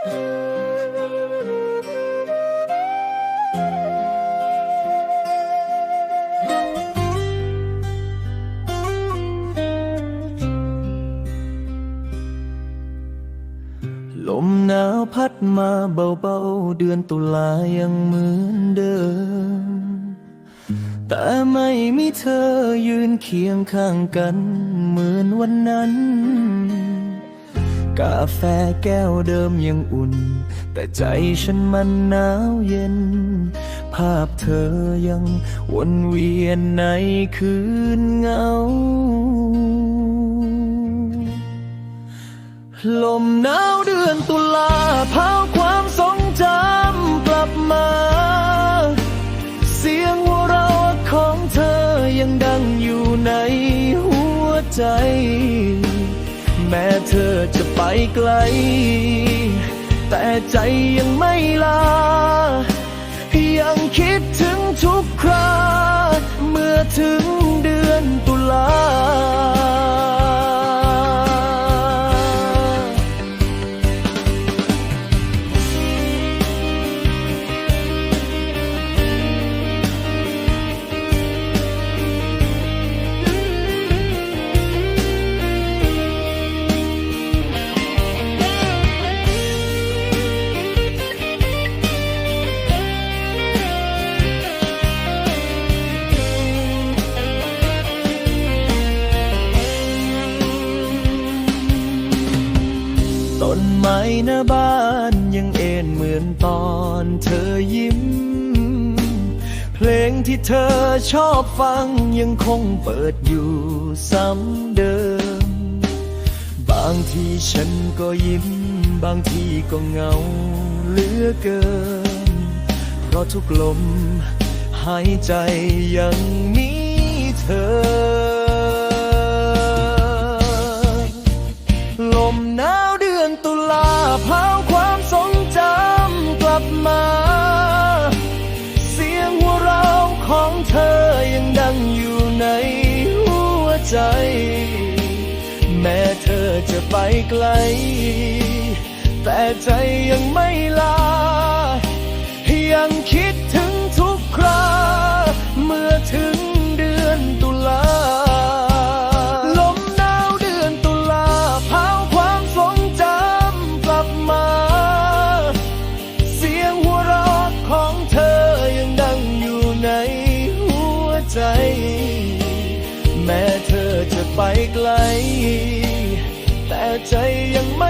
ลมหนาวพัดมาเบาๆ เดือนตุลายังเหมือนเดิม แต่ไม่มีเธอยืนเคียงข้างกันเหมือนวันนั้น กาแฟแก้วเดิมยังอุ่น แต่ใจฉันมันหนาวเย็น ภาพเธอยังวนเวียนในคืนเงา ลมหนาวเดือนตุลาเผาความทรงจำกลับมา เสียงหัวเราะของเธอยังดังอยู่ในหัวใจ แม้เธอจะไปไกล แต่ใจยังไม่ลา ยังคิดถึงทุกครา เมื่อถึงเดือนตุลา หน้าบ้านยังเอ็นเหมือนตอนเธอยิ้ม เพลงที่เธอชอบฟังยังคงเปิดอยู่ซ้ำเดิม บางทีฉันก็ยิ้ม บางทีก็เหงาเหลือเกิน เพราะทุกลมหายใจยังมีเธอ แม้เธอจะไปไกล แต่ใจยังไม่ลา ยังคิดถึงทุกคราเมื่อถึงเดือนตุลา ลมหนาวเดือนตุลาเผาความทรงจำกลับมา เสียงหัวเราะของเธอยังดังอยู่ในหัวใจ ไกล แต่ใจยังไม่